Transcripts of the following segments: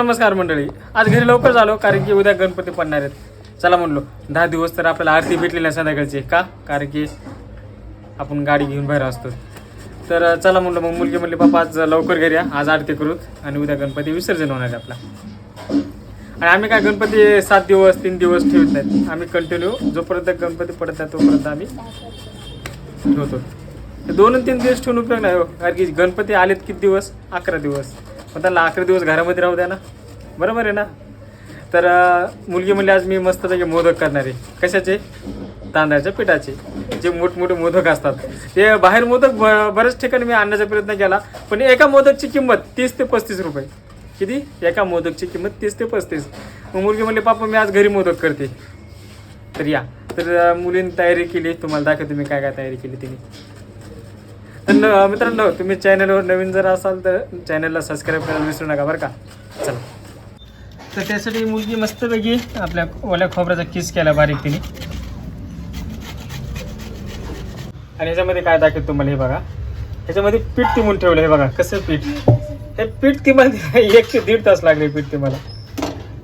नमस्कार मंडळी. आज घरी लवकर झालो कारण की उद्या गणपती पडणार आहेत. चला म्हणलो दहा दिवस तर आपल्याला आरती भेटली नाही संध्याकाळची का? कारण की आपण गाडी घेऊन बाहेर असतो. तर चला म्हणलं मग मुलगी म्हणली बाबा आज लवकर घरी या आज आरती करूत आणि उद्या गणपती विसर्जन होणार आहे आपला. आणि आम्ही काय गणपती सात दिवस तीन दिवस ठेवत नाहीत. आम्ही कंटिन्यू जोपर्यंत गणपती पडत नाही तोपर्यंत आम्ही ठेवतो. दोन तीन दिवस ठेवून उपयोग नाही हो कारण की गणपती आलेत किती दिवस? अकरा दिवस. पण त्याला अकरा दिवस घरामध्ये राहू द्या ना. बरोबर आहे ना? तर मुलगी म्हणली आज मी मस्तपैकी मोदक करणार आहे. कशाचे? तांदळाच्या पिठाचे. जे मोठमोठे मोदक असतात. ते बाहेर मोदक ब बऱ्याच ठिकाणी मी आणण्याचा प्रयत्न केला पण एका मोदकची किंमत तीस ते पस्तीस रुपये. किती? एका मोदकची किंमत तीस ते पस्तीस. मग मुलगी म्हणली पापा मी आज घरी मोदक करते. तर या. तर मुलीने तयारी केली. तुम्हाला दाखवतो मी काय काय तयारी केली तिने. तर न- मित्रांनो तुम्ही चॅनलवर नवीन जर असाल तर चॅनलला सबस्क्राईब करायला विसरू नका बरं का? चला. तर त्यासाठी मुलगी मस्तपैकी आपल्या ओल्या खोबऱ्याचा किस केला बारीक तिने. आणि याच्यामध्ये काय दाखवतो तुम्हाला हे बघा. ह्याच्यामध्ये पीठ तिमून ठेवलं हे बघा कसं पीठ? हे पीठ ती एक ते दीड तास लागले पीठ तिमाला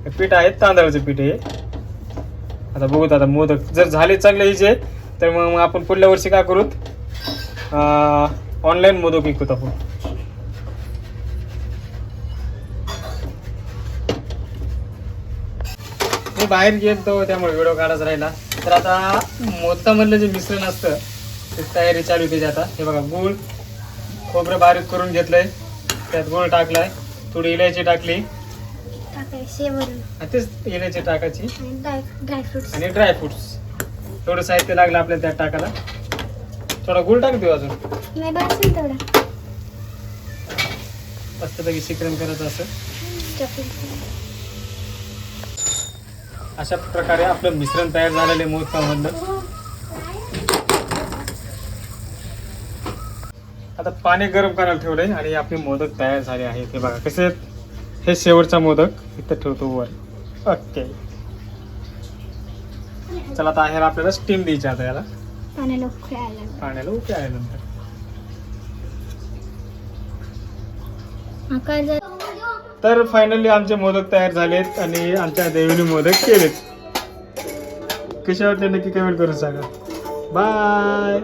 हे पीठ आहे तांदळाचं पीठ हे. आता बघूत आता मोदक जर झाले चांगले हिचे तर मग मग आपण पुढल्या वर्षी काय करूत ऑनलाईन मोदक विकूत आपण. मी बाहेर गेलो त्यामुळे व्हिडिओ काढायचा राहिला. तर आता मोदकामधलं जे मिश्रण असतं ते तयारी चालू त्याची आता. हे बघा गूळ खोबरं बारीक करून घेतलंय. त्यात गूळ टाकलाय. थोडी इलायची टाकली. तेच इलायची टाकायची. आणि ड्राय ड्रायफ्रुट्स आणि ड्रायफ्रुट्स थोडं साहित्य लागलं आपल्याला त्यात टाकायला. थोडा गुळ टाक देऊ अजून. नाही बस तेवढा. मस्तपैकी शिकरण करायचं असं. अशा प्रकारे आपलं मिश्रण तयार झालेलं आहे मोदकामधलं. आता पाणी गरम करायला ठेवलंय आणि आपले मोदक तयार झाले आहेत. हे बघा कसे आहेत? हे शेवटचा मोदक. इथं ठेवतो वर. ओके. चला आता ह्याला आपल्याला स्टीम द्यायची आता याला. पाण्याला उकळी आल्यानंतर पाण्याला उके आल्यानंतर. आकार जर तर फायनली आमचे मोदक तयार झालेत आणि आमच्या देवीने मोदक केलेत. कशा वाटले नक्की कमेंट करून सांगा. बाय